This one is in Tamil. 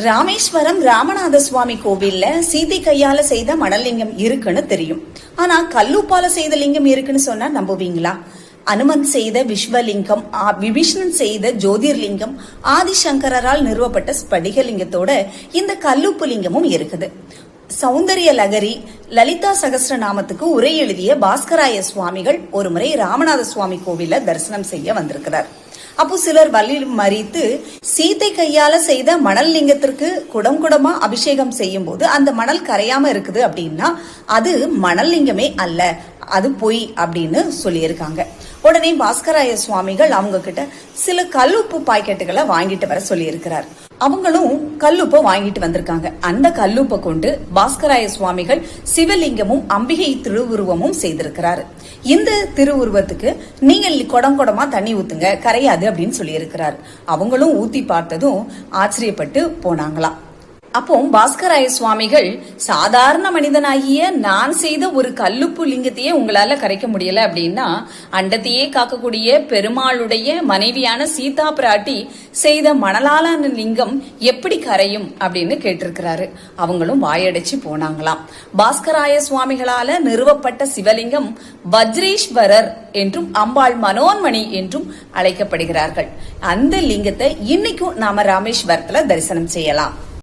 ராமேஸ்வரம் ராமநாத சுவாமி கோவில்ல சீதை கையால செய்த மணலிங்கம் இருக்குன்னு தெரியும். ஆனா கல்லுப்பால செய்த லிங்கம் இருக்குன்னு சொன்னா நம்புவீங்களா? அனுமன் செய்த விஸ்வலிங்கம் ஆ- விபீஷ்ணன் செய்த ஜோதிர்லிங்கம் ஆதிசங்கரால் நிறுவப்பட்ட ஸ்படிகலிங்கத்தோட இந்த கல்லுப்பு லிங்கமும் இருக்குது. சௌந்தரிய லகரி லலிதா சகஸ்ரநாமத்துக்கு உரை எழுதிய பாஸ்கராய சுவாமிகள் ஒருமுறை ராமநாத சுவாமி கோவில தரிசனம் செய்ய வந்திருக்கிறார். அப்போ சிலர் வள்ளி மறித்து சீத்தை கையால செய்த மணல் லிங்கத்திற்கு குடம் குடமா அபிஷேகம் செய்யும் போது அந்த மணல் கரையாம இருக்குது அப்படின்னா அது மணல் லிங்கமே அல்ல. அது பொய் அப்படின்னு சொல்லியிருக்காங்க. உடனே பாஸ்கராய சுவாமிகள் அவங்க கிட்ட சில கல்லுப்பு பாக்கெட்டுகளை வாங்கிட்டு வர சொல்லியிருக்கிறார். அவங்களும் கல்லுப்பை வாங்கிட்டு வந்திருக்காங்க. அந்த கல்லுப்பை கொண்டு பாஸ்கராய சுவாமிகள் சிவலிங்கமும் அம்பிகை திருவுருவமும் செய்திருக்கிறாரு. இந்த திருவுருவத்துக்கு நீங்கள் குடம் குடமா தண்ணி ஊத்துங்க கரையாது அப்படின்னு சொல்லியிருக்கிறார். அவங்களும் ஊத்தி பார்த்ததும் ஆச்சரியப்பட்டு போனாங்களாம். அப்போ பாஸ்கராய சுவாமிகள் சாதாரண மனிதனாகிய நான் செய்த ஒரு கல்லுப்பு லிங்கத்தையே உங்களால கரைக்க முடியல அப்படின்னா அண்டத்தையே காக்கக்கூடிய பெருமாளுடைய மனைவியான சீதா பிராட்டி செய்த மணலாலான லிங்கம் எப்படி கரையும் அப்படின்னு கேட்டிருக்கிறாரு. அவங்களும் வாயடைச்சு போனாங்களாம். பாஸ்கராய சுவாமிகளால நிறுவப்பட்ட சிவலிங்கம் வஜ்ரீஸ்வரர் என்றும் அம்பாள் மனோன்மணி என்றும் அழைக்கப்படுகிறார்கள். அந்த லிங்கத்தை இன்னைக்கும் நாம ராமேஸ்வரத்துல தரிசனம் செய்யலாம்.